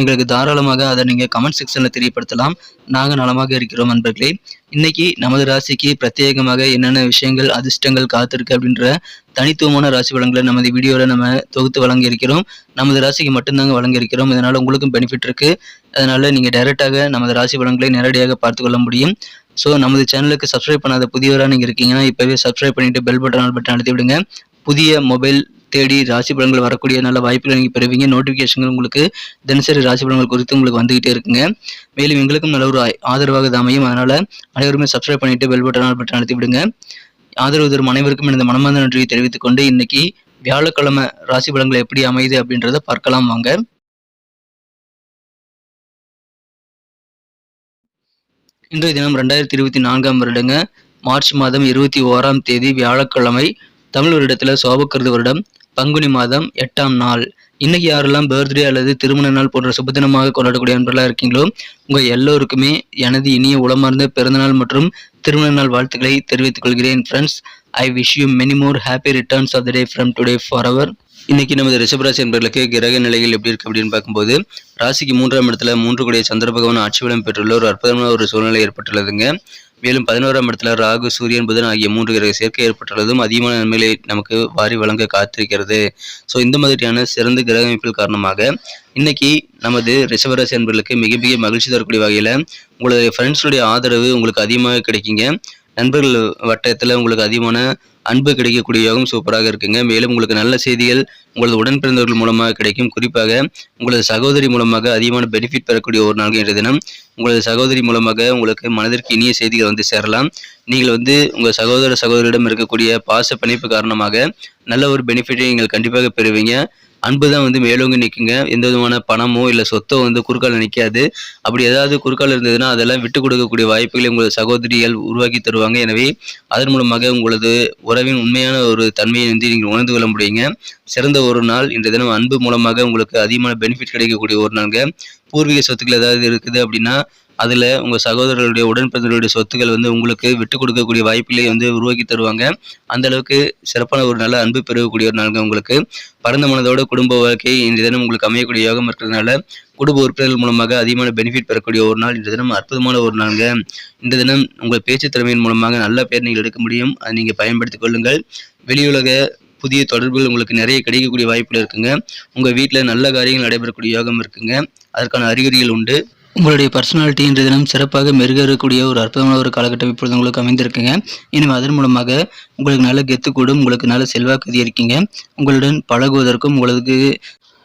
எங்களுக்கு தாராளமாக அதை நீங்கள் கமெண்ட் செக்ஷனில் தெரியப்படுத்தலாம். நாங்கள் நலமாக இருக்கிறோம் நண்பர்களே. இன்னைக்கு நமது ராசிக்கு பிரத்யேகமாக என்னென்ன விஷயங்கள் அதிர்ஷ்டங்கள் காத்திருக்கு அப்படின்ற தனித்துவமான ராசி வளங்களை நமது வீடியோவில் நம்ம தொகுத்து வழங்கியிருக்கிறோம் நமது ராசிக்கு மட்டும்தாங்க வழங்கியிருக்கிறோம் இதனால் உங்களுக்கும் பெனிஃபிட் இருக்குது அதனால் நீங்கள் டைரெக்டாக நமது ராசி வளங்களை நேரடியாக பார்த்துக்கொள்ள முடியும். ஸோ நமது சேனலுக்கு சப்ஸ்கிரைப் பண்ணாத புதியவராக நீங்கள் இருக்கீங்கன்னா இப்போவே சப்ஸ்கிரைப் பண்ணிவிட்டு பெல் பட்டன் ஆல் பட்டன் அழுத்தி விடுங்க. புதிய மொபைல் தேடி ராசி பலன்கள் வரக்கூடிய நல்ல வாய்ப்புகளை நீங்கள் பெறுவீங்க. நோட்டிஃபிகேஷன்கள் உங்களுக்கு தினசரி ராசி பலன்கள் குறித்து உங்களுக்கு வந்துகிட்டே இருக்குங்க. மேலும் எங்களுக்கும் நல்ல ஒரு ஆதரவாக இது அமையும். அதனால் அனைவருமே சப்ஸ்கிரைப் பண்ணிவிட்டு பெல் பட்டன் ஆல் பட்டன் அழுத்தி விடுங்க. ஆதரவு தரும் அனைவருக்கும் எனது மனமார்ந்த நன்றியை தெரிவித்துக் கொண்டு இன்னைக்கு வியாழக்கிழமை ராசி பலன்கள் எப்படி அமையுது அப்படின்றத பார்க்கலாம் வாங்க. இன்றைய தினம் ரெண்டாயிரத்தி இருபத்தி நான்காம் வருடங்க. மார்ச் மாதம் இருபத்தி ஓராம் தேதி வியாழக்கிழமை தமிழ் வருடத்தில் சோபக்கிருது வருடம். பங்குனி மாதம் எட்டாம் நாள். இன்னைக்கு யாரெல்லாம் பர்த்டே அல்லது திருமண நாள் போன்ற சுபதினமாக கொண்டாடக்கூடிய அன்பர்களாக இருக்கீங்களோ உங்கள் எல்லோருக்குமே எனது இனிய உளமார்ந்த பிறந்தநாள் மற்றும் திருமண நாள் வாழ்த்துக்களை தெரிவித்துக் கொள்கிறேன் friends I wish you many more happy returns of the day from today for அவர் இன்னைக்கு நமது ரிஷபராசி என்பர்களுக்கு கிரக நிலைகள் எப்படி இருக்கு அப்படின்னு பார்க்கும்போது ராசிக்கு மூன்றாம் இடத்துல மூன்று கூடிய சந்திர பகவான் ஆட்சி பலம் பெற்றுள்ள ஒரு அற்புதமான ஒரு சூழ்நிலை ஏற்பட்டுள்ளதுங்க. மேலும் பதினோராம் இடத்துல ராகு சூரியன் புதன் ஆகிய மூன்று கிரக சேர்க்கை ஏற்பட்டுள்ளதும் அதிகமான நன்மைகளை நமக்கு வாரி வழங்க காத்திருக்கிறது. ஸோ இந்த மாதிரியான சிறந்த கிரக அமைப்பில் காரணமாக இன்னைக்கு நமது ரிஷபராசி அன்பர்களுக்கு மிக மிக மகிழ்ச்சி தரக்கூடிய வகையில் உங்களுடைய ஃப்ரெண்ட்ஸுடைய ஆதரவு உங்களுக்கு அதிகமாக கிடைக்குங்க. நண்பர்கள் வட்டத்தில் உங்களுக்கு அதிகமான அன்பு கிடைக்கக்கூடிய யோகம் சூப்பராக இருக்குங்க. மேலும் உங்களுக்கு நல்ல செய்திகள் உங்களது உடன் பிறந்தவர்கள் மூலமாக கிடைக்கும். குறிப்பாக உங்களது சகோதரி மூலமாக அதிகமான பெனிஃபிட் பெறக்கூடிய ஒரு நாள் என்ற தினம். உங்களது சகோதரி மூலமாக உங்களுக்கு மனதிற்கு இனிய செய்திகள் வந்து சேரலாம். நீங்கள் வந்து உங்கள் சகோதர சகோதரியிடம் இருக்கக்கூடிய பாச பிணைப்பு காரணமாக நல்ல ஒரு பெனிஃபிட்டை நீங்கள் கண்டிப்பாக பெறுவீங்க. அன்பு தான் வந்து மேலோங்கி நிற்குங்க எந்த விதமான பணமோ இல்லை சொத்தோ வந்து குறுக்கால நிற்காது அப்படி ஏதாவது குறுக்கால இருந்ததுன்னா அதெல்லாம் விட்டு கொடுக்கக்கூடிய வாய்ப்புகளை உங்களது சகோதரிகள் உருவாக்கி தருவாங்க. எனவே அதன் மூலமாக உங்களது உறவின் உண்மையான ஒரு தன்மையை வந்து நீங்கள் உணர்ந்து கொள்ள முடியுங்க. சிறந்த ஒரு நாள் இன்றைய தினம் அன்பு மூலமாக உங்களுக்கு அதிகமான பெனிஃபிட் கிடைக்கக்கூடிய ஒரு நாளுங்க. பூர்வீக சொத்துக்கள் ஏதாவது இருக்குது அப்படின்னா அதில் உங்கள் சகோதரர்களுடைய உடன்பிறந்தருடைய சொத்துக்கள் வந்து உங்களுக்கு விட்டு கொடுக்கக்கூடிய வாய்ப்புகளை வந்து உருவாக்கி தருவாங்க. அந்த அளவுக்கு சிறப்பான ஒரு நல்ல அன்பு பெறக்கூடிய ஒரு நாளுங்க உங்களுக்கு. பரந்த மனதோட குடும்ப வாழ்க்கை இன்றைய தினம் உங்களுக்கு அமையக்கூடிய யோகம் இருக்கிறதுனால குடும்ப உறுப்பினர்கள் மூலமாக அதிகமான பெனிஃபிட் பெறக்கூடிய ஒரு நாள் இன்றைய தினம் அற்புதமான ஒரு நாளுங்க. இந்த தினம் உங்கள் பேச்சு திறமையின் மூலமாக நல்ல பேர் நீங்கள் எடுக்க முடியும். அதை நீங்கள் பயன்படுத்திக் கொள்ளுங்கள். வெளியுலக புதிய தொடர்புகள் உங்களுக்கு நிறைய கிடைக்கக்கூடிய வாய்ப்புகள் இருக்குங்க. உங்கள் வீட்டில் நல்ல காரியங்கள் நடைபெறக்கூடிய யோகம் இருக்குங்க. அதற்கான அறிகுறிகள் உண்டு. உங்களுடைய பர்சனாலிட்டி இன்றைய தினம் சிறப்பாக மெருகேறக்கூடிய ஒரு அற்புதமான ஒரு காலகட்டம் இப்பொழுது உங்களுக்கு அமைந்திருக்குங்க. எனவே அதன் மூலமாக உங்களுக்கு நல்ல கெத்து கூடும் உங்களுக்கு நல்ல செல்வாக்கு அதிகரிக்குங்க. உங்களுடன் பழகுவதற்கும் உங்களுக்கு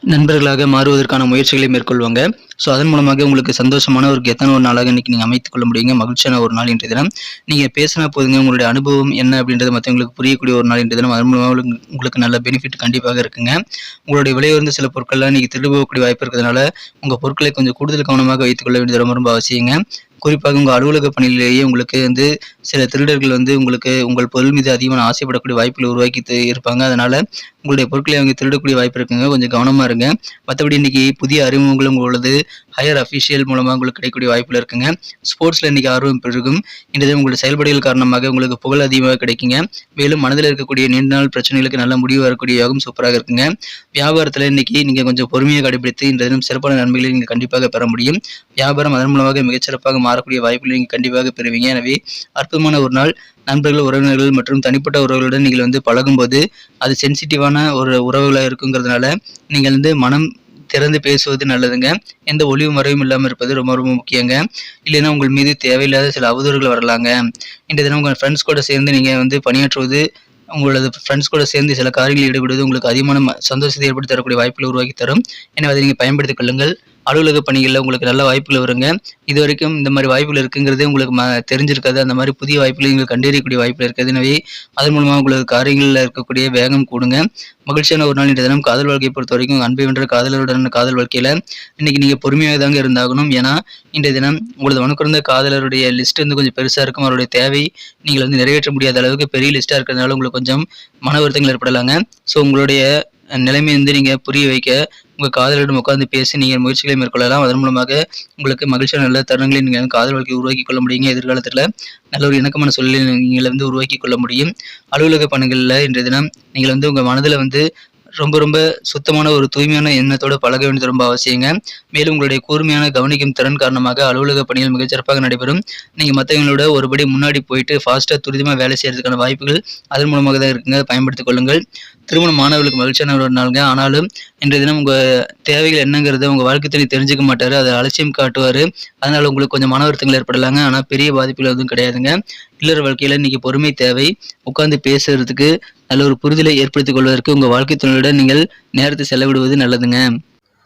நண்பர்களாக மாறுவதற்கான முயற்சிகளை மேற்கொள்வாங்க. ஸோ அதன் மூலமாக உங்களுக்கு சந்தோஷமான ஒரு கெத்தான ஒரு நாளாக இன்றைக்கி நீங்கள் அமைத்துக் கொள்ள முடியுங்க. மகிழ்ச்சியான ஒரு நாள் இன்றைய தினம். நீங்கள் பேசினா போதுங்க. உங்களுடைய அனுபவம் என்ன அப்படின்றது மற்றவங்களுக்கு புரியக்கூடிய ஒரு நாள் இன்றைய தினம். அதன் மூலமாக உங்களுக்கு- நல்ல பெனிஃபிட் கண்டிப்பாக இருக்குங்க. உங்களுடைய விலையுயர்ந்த சில பொருட்கள்லாம் நீங்கள் திருடு போகக்கூடிய வாய்ப்பு இருக்கிறதுனால உங்கள் பொருட்களை கொஞ்சம் கூடுதல் கவனமாக வைத்துக் கொள்ள வேண்டியது ரொம்ப ரொம்ப அவசியங்க. குறிப்பாக உங்கள் அலுவலக பணியிலேயே உங்களுக்கு வந்து சில திருடர்கள் வந்து உங்களுக்கு உங்கள் பொருள் மீது அதிகமான ஆசைப்படக்கூடிய வாய்ப்புகளை உருவாக்கி இருப்பாங்க. அதனால் உங்களுடைய பொருட்களை அவங்க திருடக்கூடிய வாய்ப்பு இருக்குங்க. கொஞ்சம் கவனமாக இருங்க. மற்றபடி இன்றைக்கி புதிய அறிமுகங்களும் உங்களது ஹையர் அஃபிஷியல் மூலமாக உங்களுக்கு கிடைக்கக்கூடிய வாய்ப்பில் இருக்குங்க. ஸ்போர்ட்ஸில் இன்றைக்கி ஆர்வம் பெருகும். இன்றைய உங்களுடைய செயல்பாடுகள் காரணமாக உங்களுக்கு புகழ் அதிகமாக கிடைக்குங்க. மேலும் மனதில் இருக்கக்கூடிய நீண்ட நாள் பிரச்சனைகளுக்கு நல்ல முடிவு வரக்கூடிய யோகம் சூப்பராக இருக்குங்க. வியாபாரத்தில் இன்னைக்கு நீங்கள் கொஞ்சம் பொறுமையை கடைபிடித்து இந்த தினம் சிறப்பான நன்மைகளை நீங்கள் கண்டிப்பாக பெற முடியும். வியாபாரம் அதன் மூலமாக மிகச்சிறப்பாக மாறக்கூடிய வாய்ப்புகளை நீங்கள் கண்டிப்பாக பெறுவீங்க. எனவே அற்புதமான ஒரு நாள். நண்பர்கள் உறவினர்கள் மற்றும் தனிப்பட்ட உறவுகளுடன் நீங்கள் வந்து பழகும்போது அது சென்சிட்டிவான ஒரு உறவுகளாக இருக்குங்கிறதுனால நீங்கள் வந்து மனம் திறந்து பேசுவது நல்லதுங்க. எந்த ஒளிவு மறைவும் இல்லாமல் இருப்பது ரொம்ப ரொம்ப முக்கியங்க. இல்லைன்னா உங்கள் மீது தேவையில்லாத சில அவதூறுகள் வரலாங்க. இன்றைய தினம் உங்கள் ஃப்ரெண்ட்ஸ் கூட சேர்ந்து நீங்கள் வந்து பணியாற்றுவது உங்களது ஃப்ரெண்ட்ஸ் கூட சேர்ந்து சில காரியங்களில் ஈடுபடுவது உங்களுக்கு அதிகமான சந்தோஷத்தை ஏற்படுத்தி தரக்கூடிய வாய்ப்புகளை உருவாக்கி தரும். எனவே அதை நீங்கள் பயன்படுத்திக் கொள்ளுங்கள். அலுவலக பணிகளில் உங்களுக்கு நல்ல வாய்ப்புகள் வருங்க. இது வரைக்கும் இந்த மாதிரி வாய்ப்புகள் இருக்குங்கிறதே உங்களுக்கு ம தெரிஞ்சிருக்காது. அந்த மாதிரி புதிய வாய்ப்புகளை நீங்கள் கண்டறியக்கூடிய வாய்ப்புகள் இருக்குது. எனவே அதன் மூலமாக உங்களுக்கு காரியங்களில் இருக்கக்கூடிய வேகம் கூடுங்க. மகிழ்ச்சியான ஒரு நாள் இன்றைய தினம் காதல் வாழ்க்கையை பொறுத்த வரைக்கும் அன்பை வென்ற காதலருடன் காதல் வாழ்க்கையில் இன்னைக்கு நீங்கள் பொறுமையாக தாங்க இருந்தாகணும். ஏன்னா இன்றைய தினம் உங்களது மனுக்குறந்த காதலருடைய லிஸ்ட் வந்து கொஞ்சம் பெருசாக இருக்கும். அவருடைய தேவை நீங்கள் வந்து நிறைவேற்ற முடியாத அளவுக்கு பெரிய லிஸ்ட்டாக இருக்கிறதுனால உங்களுக்கு கொஞ்சம் மன வருத்தங்கள் ஏற்படலாங்க. ஸோ உங்களுடைய நிலைமை வந்து நீங்கள் புரிய வைக்க உங்கள் காதலிடம் உட்கார்ந்து பேசி நீங்கள் முயற்சிகளை மேற்கொள்ளலாம். அதன் மூலமாக உங்களுக்கு மகிழ்ச்சியான நல்ல தருணங்களை நீங்கள் காதல் வாழ்க்கை உருவாக்கி கொள்ள முடியுங்க. எதிர்காலத்தில் நல்ல ஒரு இணக்கமான சூழலை நீங்கள் வந்து உருவாக்கி கொள்ள முடியும். அலுவலக பணிகளில் இன்றைய தினம் நீங்கள் வந்து உங்கள் மனதில் வந்து ரொம்ப ரொம்ப சுத்தமான ஒரு தூய்மையான எண்ணத்தோடு பழக வேண்டியது ரொம்ப அவசியங்க. மேலும் உங்களுடைய கூர்மையான கவனிக்கும் திறன் காரணமாக அலுவலக பணிகள் மிகச்சிறப்பாக நடைபெறும். நீங்கள் மற்றவங்களோட ஒருபடி முன்னாடி போயிட்டு ஃபாஸ்ட்டாக துரிதமாக வேலை செய்கிறதுக்கான வாய்ப்புகள் அதன் மூலமாக தான் இருக்குங்க. பயன்படுத்திக் கொள்ளுங்கள். திருமணம் மாணவர்களுக்கு மகிழ்ச்சியான ஒரு நாளுங்க. ஆனாலும் இன்றைய தினம் உங்கள் தேவைகள் என்னங்கிறத உங்கள் வாழ்க்கை துணை தெரிஞ்சுக்க மாட்டார். அதை அலட்சியம் காட்டுவார். அதனால் உங்களுக்கு கொஞ்சம் மன வருத்தங்கள் ஏற்படலாங்க. ஆனால் பெரிய பாதிப்புகள் எதுவும் கிடையாதுங்க. இல்லற வாழ்க்கையில் இன்றைக்கி பொறுமை தேவை உட்காந்து பேசுறதுக்கு நல்ல ஒரு புரிதலை ஏற்படுத்திக் கொள்வதற்கு உங்கள் வாழ்க்கை துணையுடன் நீங்கள் நேரத்தை செலவிடுவது நல்லதுங்க.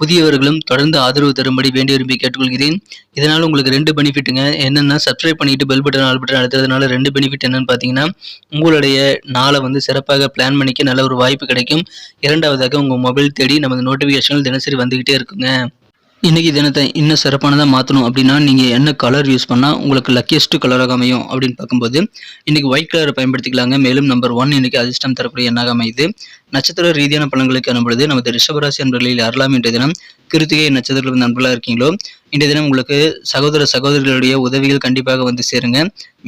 புதியவர்களும் தொடர்ந்து ஆதரவு தரும்படி வேண்டி விரும்பி கேட்டுக்கொள்கிறேன். இதனால் உங்களுக்கு ரெண்டு பெனிஃபிட்டுங்க. என்னென்னா சப்ஸ்கிரைப் பண்ணிட்டு பெல் பட்டன் ஆல் பட்டன் அழுத்துறதுனால ரெண்டு பெனிஃபிட் என்னன்னு பார்த்தீங்கன்னா உங்களுடைய நாளை வந்து சிறப்பாக பிளான் பண்ணிக்க நல்ல ஒரு வாய்ப்பு கிடைக்கும். இரண்டாவதாக உங்கள் மொபைல் தேடி நமது நோட்டிஃபிகேஷன்கள் தினசரி வந்துக்கிட்டே இருக்குங்க. இன்றைக்கி தினத்தை இன்னும் சிறப்பானதாக மாற்றணும் அப்படின்னா நீங்கள் என்ன கலர் யூஸ் பண்ணால் உங்களுக்கு லக்கியஸ்ட் கலராக அமையும் அப்படின்னு பார்க்கும்போது இன்றைக்கி ஒயிட் கலரை பயன்படுத்திக்கலாங்க. மேலும் நம்பர் ஒன் இன்றைக்கி அதிர்ஷ்டம் தரக்கூடிய எண்ணாக அமையுது. நட்சத்திர ரீதியான பலன்களுக்கு அனுப்பொழுது நமது ரிஷபராசி அன்பர்களில் யாரெல்லாம் இன்றைய தினம் கிருத்திகை நட்சத்திரத்தில் நண்பர்களாக இருக்கீங்களோ இன்றைய தினம் உங்களுக்கு சகோதர சகோதரிகளுடைய உதவிகள் கண்டிப்பாக வந்து சேருங்க.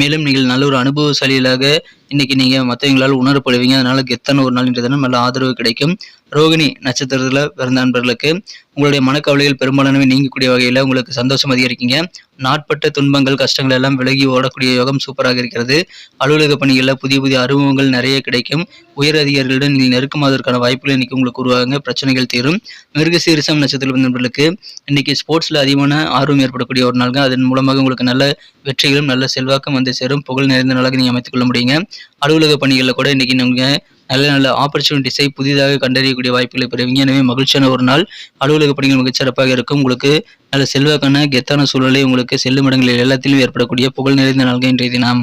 மேலும் நீங்கள் நல்ல ஒரு அனுபவசாலிகளாக இன்னைக்கு நீங்கள் மற்றவங்களால் உணரப்படுவீங்க. அதனால கெத்தான ஒரு நாள் இன்றைய தினம் நல்ல ஆதரவு கிடைக்கும். ரோகிணி நட்சத்திரத்தில் பிறந்த நண்பர்களுக்கு உங்களுடைய மனக்கவலைகள் பெரும்பாலானவை நீங்கக்கூடிய வகையில் உங்களுக்கு சந்தோஷம் அதிகரிக்கீங்க. நாட்பட்ட துன்பங்கள் கஷ்டங்கள் எல்லாம் விலகி ஓடக்கூடிய யோகம் சூப்பராக இருக்கிறது. அலுவலக பணிகளில் புதிய புதிய அனுபவங்கள் நிறைய கிடைக்கும். உயர் அதிகாரிகளுடன் நீங்கள் நெருக்கமாவதற்கான வாய்ப்புகள் இன்னைக்கு உங்களுக்கு உருவாகுங்க. பிரச்சனைகள் தீரும். மிருகசீரிசம் நட்சத்திர நண்பர்களுக்கு இன்னைக்கு ஸ்போர்ட்ஸில் அதிகமான ஆர்வம் ஏற்படக்கூடிய ஒரு நாள்கள் அதன் மூலமாக உங்களுக்கு நல்ல வெற்றிகளும் நல்ல செல்வாக்கும் வந்து சேரும். புகழ் நிறைந்த நாளாக நீங்கள் அமைத்துக் கொள்ள முடியுங்க. அலுவலக பணிகளில் கூட இன்னைக்கு நீங்கள் நல்ல நல்ல ஆப்பர்ச்சுனிட்டிஸை புதிதாக கண்டறியக்கூடிய வாய்ப்புகளை பெறுவீங்க. எனவே மகிழ்ச்சியான ஒரு நாள். அலுவலக பணிகள் மிகச்சிறப்பாக இருக்கும். உங்களுக்கு நல்ல செல்வாக்கான கெத்தான சூழலை உங்களுக்கு செல்லும் இடங்களில் எல்லாத்திலும் ஏற்படக்கூடிய புகழ் நிறைந்த நாள்கள் இன்றைய தினம்.